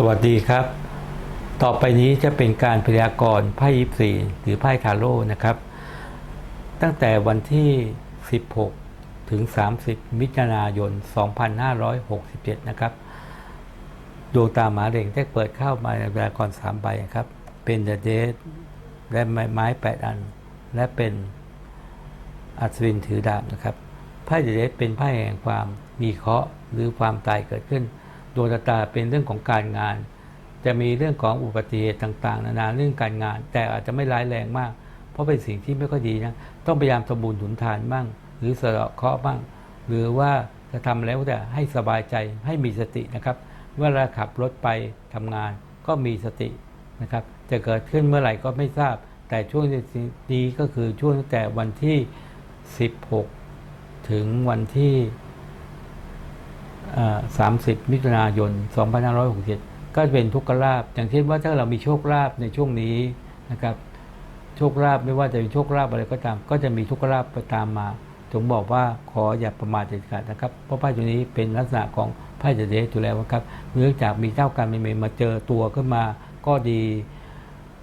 สวัสดีครับ ต่อไปนี้จะเป็นการพยากรณ์ไพ่ยิปซีหรือไพ่ทาโร่นะครับ ตั้งแต่วันที่ 16 ถึง 30 มิถุนายน 2567 นะครับดวงตาหมาเร่งได้เปิดเข้ามาในพยากรณ์สามใบครับ เป็นเดอะเดทและไม้ไม้แปดอัน และเป็นอัศวินถือดาบนะครับไพ่เดอะเดทเป็นไพ่แห่งความมีเคราะห์หรือความตายเกิดขึ้น ดวงชะตาเป็นเรื่องของการงาน จะมีเรื่องของอุบัติเหตุต่างๆ นานาเรื่องการงาน แต่อาจจะไม่ร้ายแรงมาก เพราะเป็นสิ่งที่ไม่ค่อยดีนะต้องพยายามสมบูรณ์หนุนทานบ้างหรือสะเดาะเคราะห์บ้างหรือว่าจะทำแล้วแต่ให้สบายใจให้มีสตินะครับ เวลาขับรถไปทำงานก็มีสตินะครับ จะเกิดขึ้นเมื่อไหร่ก็ไม่ทราบ แต่ช่วงนี้ก็คือช่วงตั้งแต่วันที่ 16 ถึงวันที่ 30 มิถุนายน 2567 ก็จะเป็นทุกขลาบอย่างเช่นว่าถ้าเรามีโชคลาภในช่วงนี้นะครับ โชคลาภไม่ว่าจะเป็นโชคลาภอะไรก็ตาม ก็จะมีทุกขลาภไปตามมาจงบอกว่าขออย่าประมาทเด็ดขาดนะครับ เพราะไพ่ตัวนี้เป็นลักษณะของไพ่เดเดย์อยู่แล้วครับ เนื่องจากมีเจ้ากรรใหม่ๆมาเจอตัวขึ้นมาก็ดี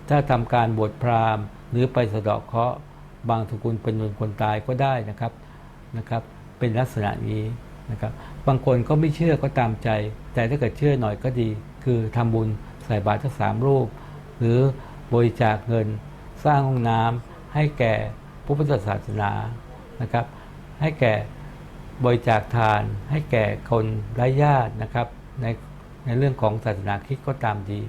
ถ้าทำการบวชพราหมณ์ หรือไปสะเดาะเคราะห์บางสกุลเป็นคนตายก็ได้นะครับนะครับ เป็นลักษณะนี้ นะครับบางคนก็ไม่เชื่อก็ตามใจ แต่ถ้าเกิดเชื่อหน่อยก็ดี คือทำบุญใส่บาตรทั้งสามรูป หรือบริจาคเงิน สร้างห้องน้ำให้แก่พระพุทธศาสนานะครับ ให้แก่บริจาคทาน ให้แก่คนไร้ญาตินะครับในในเรื่องของศาสนาคริสต์ก็ตามดี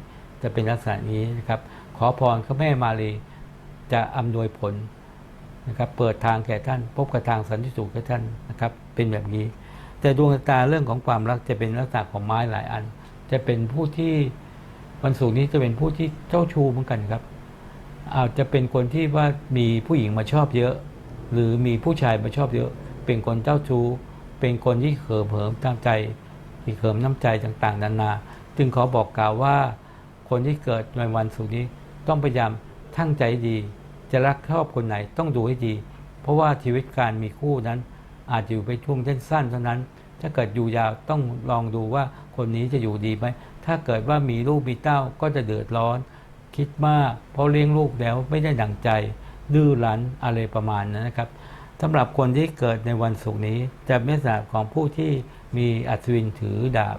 จะเป็นลักษณะนี้นะครับ ขอพรพระแม่มารีจะอำนวยผลนะครับ เปิดทางแก่ท่าน พบกับทางสันติสุขแก่ท่านนะครับ เป็นแบบนี้ แต่ดวงชะตาเรื่องของความรักจะเป็นลักษณะของไม้หลายอัน จะเป็นผู้ที่วันศุกร์นี้จะเป็นผู้ที่เจ้าชู้เหมือนกันครับ อาจจะเป็นคนที่ว่ามีผู้หญิงมาชอบเยอะ หรือมีผู้ชายมาชอบเยอะ เป็นคนเจ้าชู้ เป็นคนที่เขิมเหิมตามใจมีเขิมน้ำใจต่างๆนานา จึงขอบอกกล่าวว่าคนที่เกิดในวันศุกร์นี้ต้องพยายามทั้งใจดี จะรักชอบคนไหนต้องดูให้ดี เพราะว่าชีวิตการมีคู่นั้น อาจจะอยู่ไปช่วงสั้นๆเท่านั้น ถ้าเกิดอยู่ยาวต้องลองดูว่าคนนี้จะอยู่ดีไหมถ้าเกิดว่ามีลูกมีเต้าก็จะเดือดร้อน คิดมากเพราะเลี้ยงลูกแล้วไม่ได้ดั่งใจดื้อรั้นอะไรประมาณนั้นนะครับสำหรับคนที่เกิดในวันศุกร์นี้จะเป็นลักษณะของผู้ที่มีอัศวินถือดาบ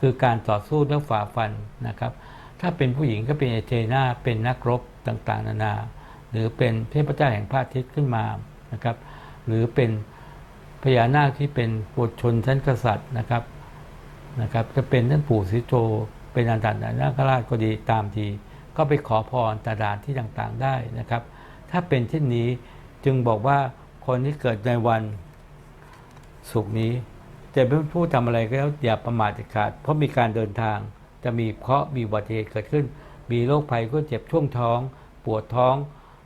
คือการต่อสู้และฝ่าฟันนะครับ ถ้าเป็นผู้หญิงก็เป็นเอเทนาเป็นนักรบต่างๆ นานา หรือเป็นเทพเจ้าแห่งพระอาทิตย์ขึ้นมานะครับ หรือเป็น พญานาคที่เป็นบุตรชนชั้นกษัตริย์นะครับนะครับ จะเป็นท่านปู่ศรีโตเป็นอันดันนาคราชก็ดีตามที ก็ไปขอพรตาดานที่ต่างๆได้นะครับ ถ้าเป็นเช่นนี้จึงบอกว่าคนที่เกิดในวันศุกร์นี้จะเป็นผู้ทำอะไรก็แล้วอย่าประมาทขาด เพราะมีการเดินทางจะมีเคราะห์มีอุบัติเหตุเกิดขึ้น มีโรคภัยก็เจ็บช่วงท้อง ปวดท้อง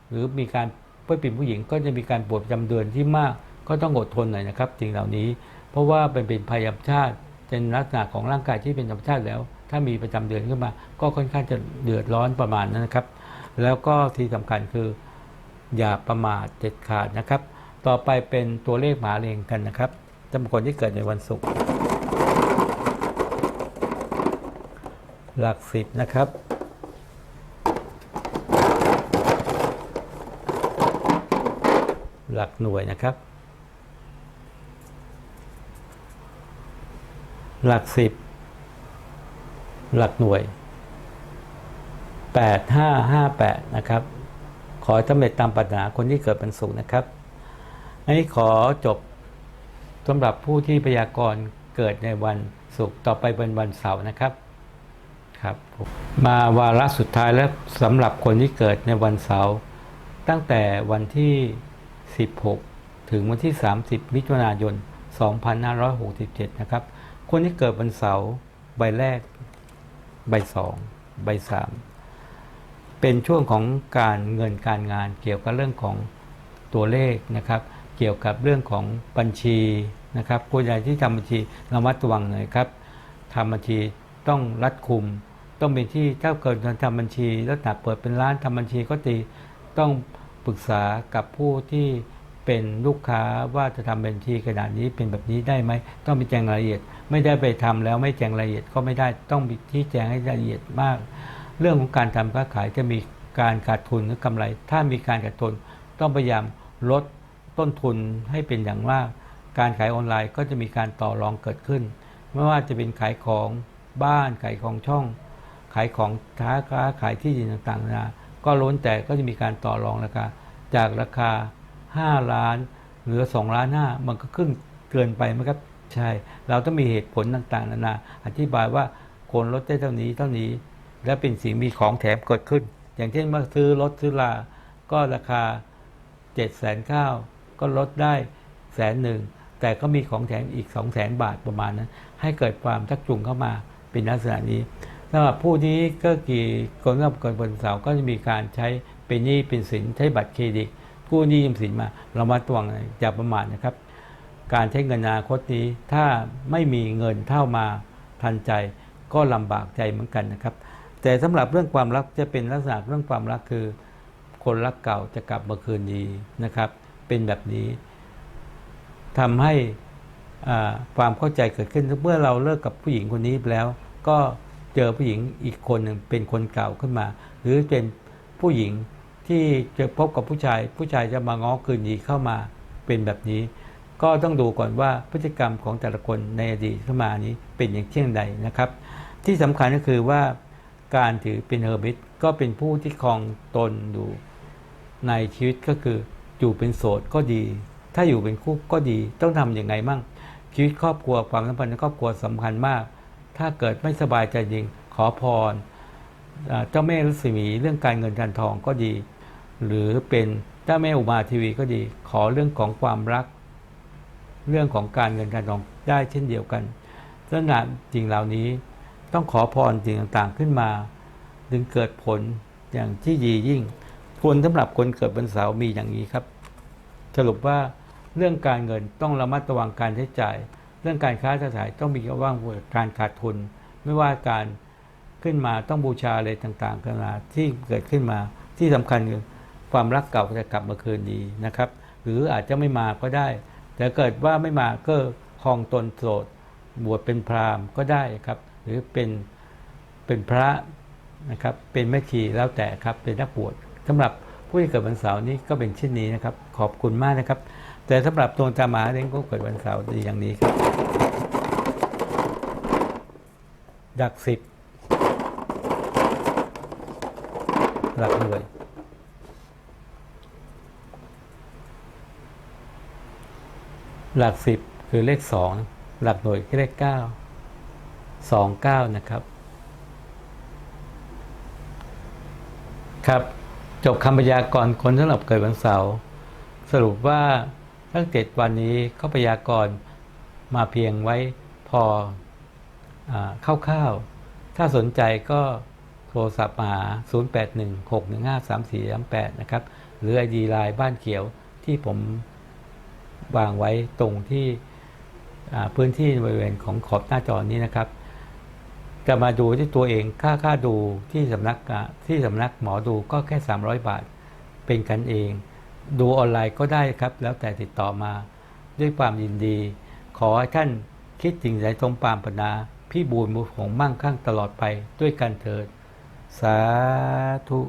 หรือมีการเพื่อเป็นผู้หญิงก็จะมีการปวดประจำเดือนที่มาก ก็ต้องอดทนหน่อยนะครับสิ่งเหล่านี้ เพราะว่าเป็นเป็นภัยธรรมชาติเป็นลักษณะของร่างกายที่เป็นธรรมชาติแล้ว ถ้ามีประจำเดือนขึ้นมา ก็ค่อนข้างจะเดือดร้อนประมาณนั้นนะครับ แล้วก็ที่สำคัญคืออย่าประมาทเด็ดขาดนะครับ ต่อไปเป็นตัวเลขหมาเรงกันนะครับจำคนที่เกิดในวันศุกร์หลักสิบนะครับหลักหน่วยนะครับ หลักสิบ หลักหน่วยแปดห้าห้าแปดนะครับ ขอสำเร็จตามปรารถนาคนที่เกิดเป็นสุขนะครับ อันนี้ขอจบสำหรับผู้ที่พยากรณ์เกิดในวันศุกร์ต่อไปเป็นวันเสาร์นะครับครับมมาวาระสุดท้ายแล้วสำหรับคนที่เกิดในวันเสาร์ตั้งแต่วันที่ 16 ถึงวันที่ 30 มิถุนายน 2567 นะครับ คนที่เกิดวันเสาร์ใบแรก ใบสองใบสามเป็นช่วงของการเงินการงานเกี่ยวกับเรื่องของตัวเลขนะครับ เกี่ยวกับเรื่องของบัญชีนะครับผู้ใดที่ทำบัญชีระมัดระวังหน่อยครับทำบัญชีต้องรัดคุม ต้องเป็นที่ถ้าเกิดการทำบัญชีแล้วหนักเปิดเป็นร้านทำบัญชีก็ตีต้องปรึกษากับผู้ที่ เป็นลูกค้าว่าจะทำบัญชีขนาดนี้เป็นแบบนี้ได้ไหมต้องมีแจ้งรายละเอียด ไม่ได้ไปทำแล้วไม่แจ้งรายละเอียดก็ไม่ได้ต้องมีที่แจ้งให้ละเอียดมาก เรื่องของการทำค้าขายจะมีการขาดทุนหรือกำไร ถ้ามีการขาดทุนต้องพยายามลดต้นทุนให้เป็นอย่างมาก การขายออนไลน์ก็จะมีการต่อรองเกิดขึ้น ไม่ว่าจะเป็นขายของบ้านขายของช่อง ขายของท้าค้าขายที่ดินต่างๆนานาก็ล้นแต่ก็จะมีการต่อรองราคาจากราคา 5 ล้าน เหลือ2ล้านห้ามันก็ขึ้นเกินไปไหมครับใช่ เราต้องมีเหตุผลต่างๆ นานา อธิบายว่าคนลดได้เท่านี้เท่านี้ และเป็นสิ่งมีของแถมเกิดขึ้น อย่างเช่นมาซื้อรถซื้อลา ก็ราคา7 0 0 0 0 0ก็ลดได้แสนหนึ่งแต่ก็มีของแถมอีก2 0 0แสนบาทประมาณนั้น ให้เกิดความชักจูงเข้ามาเป็นลักษณะนี้สำหรับผู้นี้ก็กี่คนกับคนบนเสาก็จะมีการใช้เป็นหนี้เป็นสินใช้บัตรเครดิต กู้หนี้ยืมสินมาเรามาตวงอย่าประมาทนะครับ การใช้เงินอนาคตนี้ถ้าไม่มีเงินเท่ามาทันใจ ก็ลำบากใจเหมือนกันนะครับ แต่สำหรับเรื่องความรักจะเป็นลักษณะเรื่องความรักคือ คนรักเก่าจะกลับมาคืนดีนะครับ เป็นแบบนี้ทำให้ความเข้าใจเกิดขึ้นเมื่อเราเลิกกับผู้หญิงคนนี้ไปแล้ว ก็เจอผู้หญิงอีกคนหนึ่งเป็นคนเก่าขึ้นมา หรือเป็นผู้หญิง ที่จะพบกับผู้ชาย ผู้ชายจะมาง้อคืนดีเข้ามาเป็นแบบนี้ ก็ต้องดูก่อนว่าพฤติกรรมของแต่ละคนในอดีตเข้ามานี้เป็นอย่างเช่นใดนะครับ ที่สำคัญก็คือว่าการถือเป็นเฮอร์มิตก็เป็นผู้ที่ครองตนอยู่ในชีวิตก็คืออยู่เป็นโสดก็ดี ถ้าอยู่เป็นคู่ก็ดีต้องทำอย่างไงมั่งชีวิตครอบครัวความสัมพันธ์ในครอบครัวสำคัญมาก ถ้าเกิดไม่สบายใจจริงขอพรเจ้าแม่รัศมีเรื่องการเงินการทองก็ดี หรือเป็นเจ้าแม่อุมาทีวีก็ดี ขอเรื่องของความรัก เรื่องของการเงินการทองได้เช่นเดียวกันลักษณะจริงเหล่านี้ต้องขอพรสิ่งต่างๆขึ้นมาจึงเกิดผลอย่างที่ดียิ่งผลสำหรับคนเกิดวันเสาร์มีอย่างนี้ครับ สรุปว่าเรื่องการเงินต้องระมัดระวังการใช้จ่าย เรื่องการค้าขายต้องมีระวังการขาดทุน ไม่ว่าการขึ้นมาต้องบูชาอะไรต่างๆกันมาที่เกิดขึ้นมาที่สำคัญคือ ความรักเก่าจะกลับมาคืนดีนะครับ หรืออาจจะไม่มาก็ได้ แต่เกิดว่าไม่มาก็คองตนโสดบวชเป็นพราหมณ์ก็ได้ครับ หรือเป็นเป็นพระนะครับเป็นแม่ชีแล้วแต่ครับเป็นนักบวชสำหรับผู้ที่เกิดวันเสาร์นี้ก็เป็นเช่นนี้นะครับ ขอบคุณมากนะครับ แต่สำหรับตัวตามาเองก็เกิดวันเสาร์ดีอย่างนี้ครับดักสิบหลักหน่วย หลักสิบคือเลขสองหลักหน่วยคือเลขเก้าสองเก้านะครับ ครับ จบคำพยากรณ์คนสำหรับเกิดวันเสาร์สรุปว่าทั้งเจ็ดวันนี้เขาพยากรณ์มาเพียงไว้พออคร่าวๆ ถ้าสนใจก็โทรศัพท์มาหา0816153438 นะครับ หรือ ID ไลน์บ้านเขียวที่ผม วางไว้ตรงที่พื้นที่บริเวณของขอบหน้าจอนี้นะครับ จะมาดูที่ตัวเองค่าค่าดูที่สำนักที่สำนักหมอดูก็แค่ 300 บาท เป็นกันเอง ดูออนไลน์ก็ได้ครับ แล้วแต่ติดต่อมา ด้วยความยินดี ขอให้ท่านคิดสิ่งใดสมปรามปารถนาพี่บูรณ์มุขของมั่งคั่งตลอดไปด้วยกันเถิด สาธุ